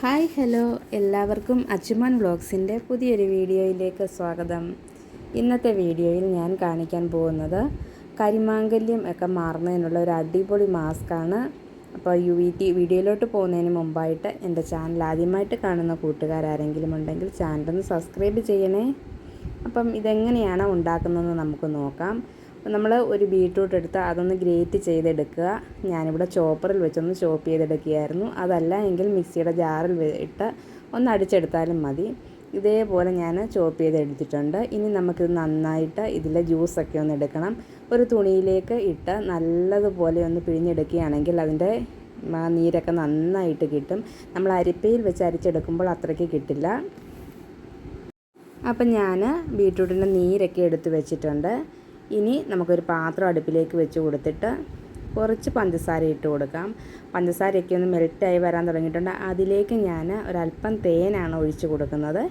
Hi hello. എല്ലാവർക്കും അച്ചുമാൻ വ്ളോഗ്സിന്റെ പുതിയൊരു വീഡിയോയിലേക്ക് സ്വാഗതം. ഇന്നത്തെ വീഡിയോയിൽ ഞാൻ കാണിക്കാൻ പോകുന്നത് കരിമാങ്കല്യം ഒക്കെ മാറുന്നതിനുള്ള ഒരു അടിപൊളി മാസ്കാണ് അപ്പോൾ യു വി ടി വീഡിയോയിലോട്ട് പോകുന്നതിന് മുമ്പായിട്ട് എന്റെ ചാനൽ ആദ്യമായിട്ട് കാണുന്ന കൂട്ടുകാരാരെങ്കിലും ഉണ്ടെങ്കിൽ ചാനലൊന്ന് സബ്സ്ക്രൈബ് ചെയ്യണേ. അപ്പം ഇതെങ്ങനെയാണ് ഉണ്ടാക്കുന്നതെന്ന് നമുക്ക് നോക്കാം. നമ്മൾ ഒരു ബീട്രൂട്ട് എടുത്ത് അതൊന്ന് ഗ്രേറ്റ് ചെയ്തെടുക്കുക. ഞാനിവിടെ ചോപ്പറിൽ വെച്ചൊന്ന് ചോപ്പ് ചെയ്തെടുക്കുകയായിരുന്നു. അതല്ല എങ്കിൽ മിക്സിയുടെ ജാറിൽ ഇട്ട് ഒന്ന് അടിച്ചെടുത്താലും മതി. ഇതേപോലെ ഞാൻ ചോപ്പ് ചെയ്തെടുത്തിട്ടുണ്ട്. ഇനി നമുക്കിത് നന്നായിട്ട് ഇതിലെ ജ്യൂസൊക്കെ ഒന്ന് എടുക്കണം. ഒരു തുണിയിലേക്ക് ഇട്ട് നല്ലതുപോലെ ഒന്ന് പിഴിഞ്ഞെടുക്കുകയാണെങ്കിൽ അതിന്റെ നീരൊക്കെ നന്നായിട്ട് കിട്ടും. നമ്മൾ അരിപ്പയിൽ വെച്ച് അരിച്ചെടുക്കുമ്പോൾ അത്രയ്ക്ക് കിട്ടില്ല. അപ്പം ഞാൻ ബീട്രൂട്ടിന്റെ നീരൊക്കെ എടുത്ത് വെച്ചിട്ടുണ്ട്. ഇനി നമുക്കൊരു പാത്രം അടുപ്പിലേക്ക് വെച്ച് കൊടുത്തിട്ട് കുറച്ച് പഞ്ചസാര ഇട്ട് കൊടുക്കാം. പഞ്ചസാരയൊക്കെ ഒന്ന് മെൽറ്റായി വരാൻ തുടങ്ങിയിട്ടുണ്ട്. അതിലേക്ക് ഞാൻ ഒരല്പം തേനാണ് ഒഴിച്ച് കൊടുക്കുന്നത്.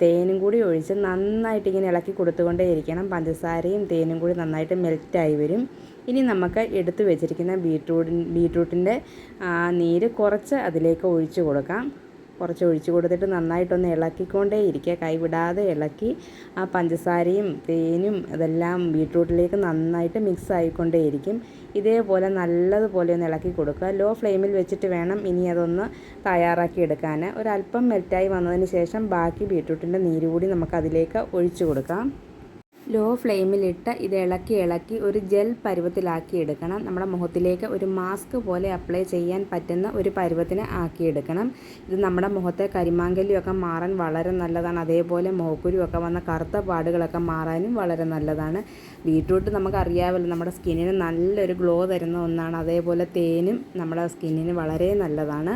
തേനും കൂടി ഒഴിച്ച് നന്നായിട്ട് ഇങ്ങനെ ഇളക്കി കൊടുത്തുകൊണ്ടേ ഇരിക്കണം പഞ്ചസാരയും തേനും കൂടി നന്നായിട്ട് മെൽറ്റായി വരും. ഇനി നമുക്ക് എടുത്തു വെച്ചിരിക്കുന്ന ബീട്രൂട്ടിൻ ബീട്രൂട്ടിന്റെ നീര് കുറച്ച് അതിലേക്ക് ഒഴിച്ച് കൊടുക്കാം. കുറച്ച് ഒഴിച്ചു കൊടുത്തിട്ട് നന്നായിട്ടൊന്ന് ഇളക്കിക്കൊണ്ടേ ഇരിക്കുക. കൈവിടാതെ ഇളക്കി ആ പഞ്ചസാരയും തേനും ഇതെല്ലാം ബീട്രൂട്ടിലേക്ക് നന്നായിട്ട് മിക്സ് ആയിക്കൊണ്ടേ ഇരിക്കും. ഇതേപോലെ നല്ലതുപോലെ ഒന്ന് ഇളക്കി കൊടുക്കുക. ലോ ഫ്ലെയിമിൽ വെച്ചിട്ട് വേണം ഇനി അതൊന്ന് തയ്യാറാക്കി എടുക്കാൻ. ഒരല്പം മെൽറ്റായി വന്നതിന് ശേഷം ബാക്കി ബീട്രൂട്ടിന്റെ നീര് കൂടി നമുക്കതിലേക്ക് ഒഴിച്ചു കൊടുക്കാം. ലോ ഫ്ലെയിമിലിട്ട് ഇത് ഇളക്കി ഇളക്കി ഒരു ജെൽ പരുവത്തിലാക്കി എടുക്കണം നമ്മുടെ മുഖത്തിലേക്ക് ഒരു മാസ്ക് പോലെ അപ്ലൈ ചെയ്യാൻ പറ്റുന്ന ഒരു പരുവത്തിന് ആക്കിയെടുക്കണം. ഇത് നമ്മുടെ മുഖത്തെ കരിമാങ്കല്യമൊക്കെ മാറാൻ വളരെ നല്ലതാണ്. അതേപോലെ മുഖക്കുരുവൊക്കെ വന്ന കറുത്ത പാടുകളൊക്കെ മാറാനും വളരെ നല്ലതാണ്. ബീട്രൂട്ട് നമുക്കറിയാമല്ലോ നമ്മുടെ സ്കിന്നിന് നല്ലൊരു ഗ്ലോ തരുന്ന ഒന്നാണ്. അതേപോലെ തേനും നമ്മുടെ സ്കിന്നിന് വളരെ നല്ലതാണ്.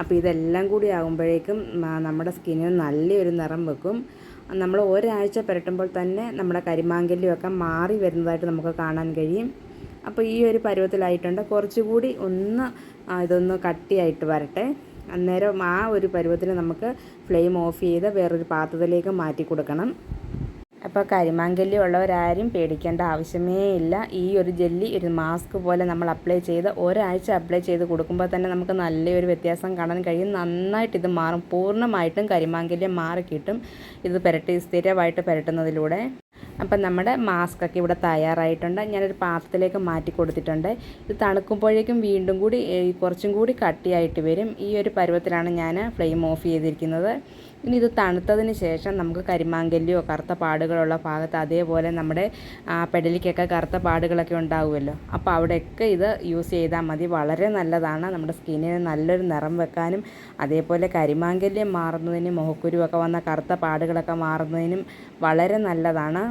അപ്പോൾ ഇതെല്ലാം കൂടി ആകുമ്പോഴേക്കും നമ്മുടെ സ്കിന്നിന് നല്ലൊരു നിറം വെക്കും. നമ്മൾ ഒരാഴ്ച പുരട്ടുമ്പോൾ തന്നെ നമ്മുടെ കരിമാങ്കല്യമൊക്കെ മാറി വരുന്നതായിട്ട് നമുക്ക് കാണാൻ കഴിയും. അപ്പോൾ ഈ ഒരു പരുവത്തിലായിട്ടുണ്ട്. കുറച്ചുകൂടി ഒന്ന് ഇതൊന്ന് കട്ടിയായിട്ട് വരട്ടെ. അന്നേരം ആ ഒരു പരുവത്തിന് നമുക്ക് ഫ്ലെയിം ഓഫ് ചെയ്ത് വേറൊരു പാത്രത്തിലേക്ക് മാറ്റി കൊടുക്കണം. അപ്പോൾ കരിമാങ്കല്യം ഉള്ളവരാരും പേടിക്കേണ്ട ആവശ്യമേ ഇല്ല. ഈ ഒരു ജെല്ലി ഒരു മാസ്ക് പോലെ നമ്മൾ അപ്ലൈ ചെയ്ത് ഒരാഴ്ച അപ്ലൈ ചെയ്ത് കൊടുക്കുമ്പോൾ തന്നെ നമുക്ക് നല്ലൊരു വ്യത്യാസം കാണാൻ കഴിയും. നന്നായിട്ട് ഇത് മാറും. പൂർണമായിട്ടും കരിമാങ്കല്യം മാറി കിട്ടും. ഇത് പുരട്ടി സ്ഥിരമായിട്ട് പുരട്ടുന്നതിലൂടെ. അപ്പം നമ്മുടെ മാസ്ക് ഒക്കെ ഇവിടെ തയ്യാറായിട്ടുണ്ട്. ഞാനൊരു പാത്രത്തിലേക്ക് മാറ്റി കൊടുത്തിട്ടുണ്ട്. ഇത് തണുക്കുമ്പോഴേക്കും വീണ്ടും കൂടി കുറച്ചും കൂടി കട്ടിയായിട്ട് വരും. ഈ ഒരു പരുവത്തിലാണ് ഞാൻ ഫ്ലെയിം ഓഫ് ചെയ്തിരിക്കുന്നത്. ഇനി ഇത് തണുത്തതിന് ശേഷം നമുക്ക് കരിമാങ്കല്യോ കറുത്ത പാടുകളുള്ള ഭാഗത്ത് അതേപോലെ നമ്മുടെ പെടലിക്കൊക്കെ കറുത്ത പാടുകളൊക്കെ ഉണ്ടാവുമല്ലോ. അപ്പോൾ അവിടെയൊക്കെ ഇത് യൂസ് ചെയ്താൽ മതി. വളരെ നല്ലതാണ് നമ്മുടെ സ്കിന്നിന് നല്ലൊരു നിറം വെക്കാനും അതേപോലെ കരിമാങ്കല്യം മാറുന്നതിനും മുഖക്കുരുവൊക്കെ വന്ന കറുത്ത പാടുകളൊക്കെ മാറുന്നതിനും വളരെ നല്ലതാണ്.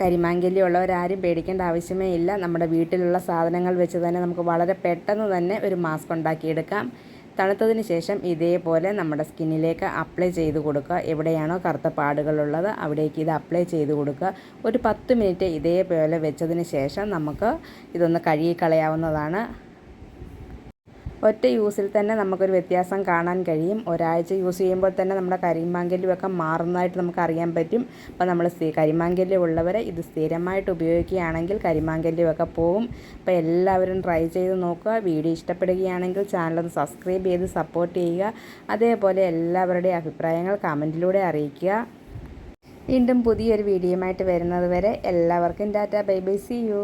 കരിമാങ്കല്യം ഉള്ളവരാരും പേടിക്കേണ്ട ആവശ്യമേ ഇല്ല. നമ്മുടെ വീട്ടിലുള്ള സാധനങ്ങൾ വെച്ച് തന്നെ നമുക്ക് വളരെ പെട്ടെന്ന് തന്നെ ഒരു മാസ്ക് ഉണ്ടാക്കിയെടുക്കാം. തണുത്തതിന് ശേഷം ഇതേപോലെ നമ്മുടെ സ്കിന്നിലേക്ക് അപ്ലൈ ചെയ്ത് കൊടുക്കുക. എവിടെയാണോ കറുത്ത പാടുകളുള്ളത് അവിടേക്ക് ഇത് അപ്ലൈ ചെയ്ത് കൊടുക്കുക. ഒരു പത്ത് മിനിറ്റ് ഇതേപോലെ വെച്ചതിന് ശേഷം നമുക്ക് ഇതൊന്ന് കഴുകി കളയാവുന്നതാണ് ഒറ്റ യൂസിൽ തന്നെ നമുക്കൊരു വ്യത്യാസം കാണാൻ കഴിയും. ഒരാഴ്ച യൂസ് ചെയ്യുമ്പോൾ തന്നെ നമ്മുടെ കരിമാങ്കല്യമൊക്കെ മാറുന്നതായിട്ട് നമുക്ക് അറിയാൻ പറ്റും. അപ്പോൾ നമ്മൾ കരിമാങ്കല്യം ഉള്ളവരെ ഇത് സ്ഥിരമായിട്ട് ഉപയോഗിക്കുകയാണെങ്കിൽ കരിമാങ്കല്യമൊക്കെ പോവും. അപ്പോൾ എല്ലാവരും ട്രൈ ചെയ്ത് നോക്കുക. വീഡിയോ ഇഷ്ടപ്പെടുകയാണെങ്കിൽ ചാനലൊന്ന് സബ്സ്ക്രൈബ് ചെയ്ത് സപ്പോർട്ട് ചെയ്യുക. അതേപോലെ എല്ലാവരുടെയും അഭിപ്രായങ്ങൾ കമന്റിലൂടെ അറിയിക്കുക. വീണ്ടും പുതിയൊരു വീഡിയോയുമായിട്ട് വരുന്നത് വരെ എല്ലാവർക്കും tata. Bye bye. See you